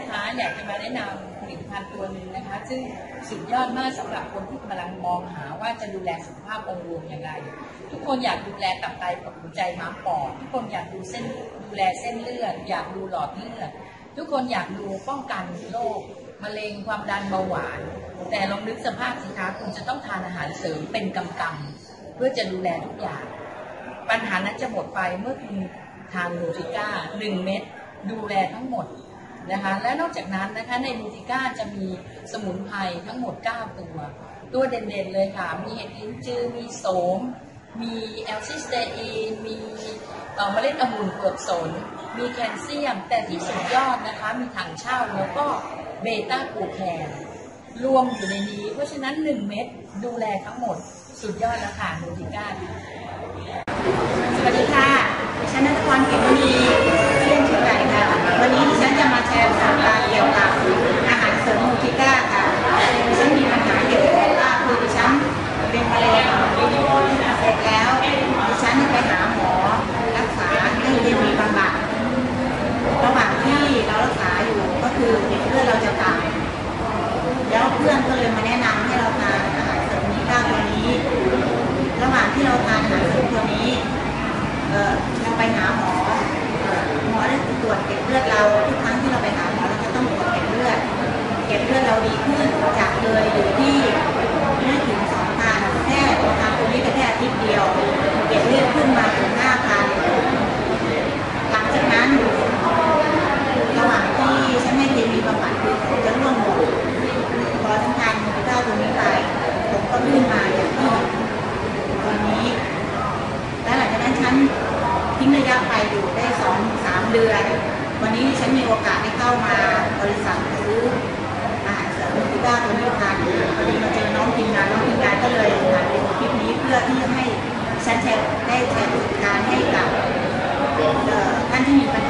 นะคะอยากจะมาแนะนำผลิตภัณฑ์ตัวหนึ่งนะคะ ซึ่งสุดยอดมากสำหรับคนที่กำลังมองหาว่าจะดูแลสุขภาพองค์รวมอย่างไร ทุกคนอยากดูแลตับไตกับหัวใจม้ามปอดทุกคนอยากดูเส้นดูแลเส้นเลือด อยากดูหลอดเลือด ทุกคนอยากดูป้องกันโรคมะเร็งความดันเบาหวาน แต่ลองนึกสภาพสิคะคุณจะต้องทานอาหารเสริมเป็นกำกำๆเพื่อจะดูแลทุกอย่าง ปัญหานั้นจะหมดไปเมื่อคุณทานนูติก้าหนึ่งเม็ดดูแลทั้งหมด นะคะและนอกจากนั้นนะคะในนูติก้าจะมีสมุนไพรทั้งหมด 9 ตัว ตัวเด่นๆเลยค่ะ มีเห็ดลิ้นจือมีโสม มีแอลซิสเตอีนมีเมล็ดองุ่นเปลือกสน มีแคลเซียม แต่ที่สุดยอดนะคะ มีถังเช่าแล้วก็เบต้ากูแคนรวมอยู่ในนี้ เพราะฉะนั้น 1 เม็ดดูแลทั้งหมดสุดยอดแล้วค่ะนูติก้าสวัสดีค่ะดิฉันนัทพรเกตมีเล่นชื่อไก่ค่ะ วันนี้ดิฉันจะมาแชร์ประสบการณ์เกี่ยวกับอาหารเสริมมูทิก้าค่ะดิฉันมีปัญหาเกี่ยวกับสุขภาพคือดิฉันเป็นมะเร็งเสร็จแล้วดิฉันไปหาหมอรักษาเรื่องเคมีบำบัดระหว่างที่เรารักษาอยู่ก็คือเลือดเราจะต่ำแล้ว เพื่อนก็เลยมาแนะนำให้เราทานอาหารเสริมนี้ก้าตัวนี้ ระหว่างที่เราทานอาหารเสริมตัวนี้เออเราไปหาหมอเอ่อหมอได้ตรวจเก็บเลือดเราทุกครั้งที่เราไปหาหมอเราจะต้องตรวจเก็บเลือด เก็บเลือดเราดีขึ้นจากเลยอยู่ที่ไม่ถึงสองพันแค่ทำตัวนี้ก็แค่อาทิตย์เดียว เก็บเลือดขึ้นมาถึงห้าพันหลังจากนั้น ระหว่างที่ฉันให้เคมีบำบัดคือผมจะร่วงหมดพอฉันทานมูลค่าตัวนี้ไปผมก็ขึ้นมาอย่างที่ตอนนี้ แล้วหลังจากนั้นฉัน ทิ้งระยะไปอยู่ได้สองสามเดือน วันนี้ฉันมีโอกาสได้เข้ามาบริษัทซื้ออาหารเสริมที่บ้าตัวนี้ทานพอดีมาเจอน้องทีมงานน้องทีมงานก็เลยถ่ายเป็นคลิปนี้เพื่อที่จะให้ฉันแชร์ได้แชร์ประสบการณ์ให้กับท่านที่มีปัญหา